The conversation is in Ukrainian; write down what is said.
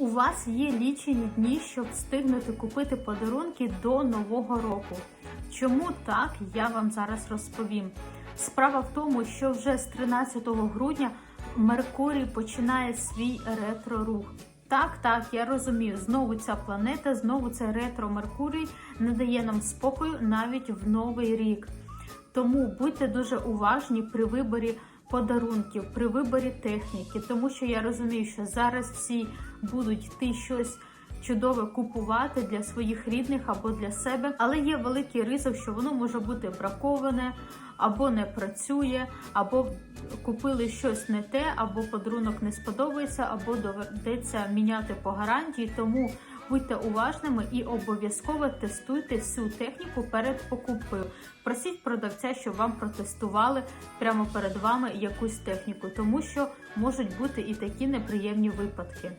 У вас є лічені дні, щоб встигнути купити подарунки до нового року. Чому так, я вам зараз розповім. Справа в тому, що вже з 13 грудня Меркурій починає свій ретро-рух. Так, так, я розумію. Знову ця планета, знову це ретро Меркурій не дає нам спокою навіть в новий рік. Тому будьте дуже уважні при виборі подарунків, при виборі техніки, тому що я розумію, що зараз всі будуть йти щось чудове купувати для своїх рідних або для себе, але є великий ризик, що воно може бути браковане, або не працює, або купили щось не те, або подарунок не сподобається, або доведеться міняти по гарантії. Тому будьте уважними і обов'язково тестуйте всю техніку перед покупкою. Просіть продавця, щоб вам протестували прямо перед вами якусь техніку, тому що можуть бути і такі неприємні випадки.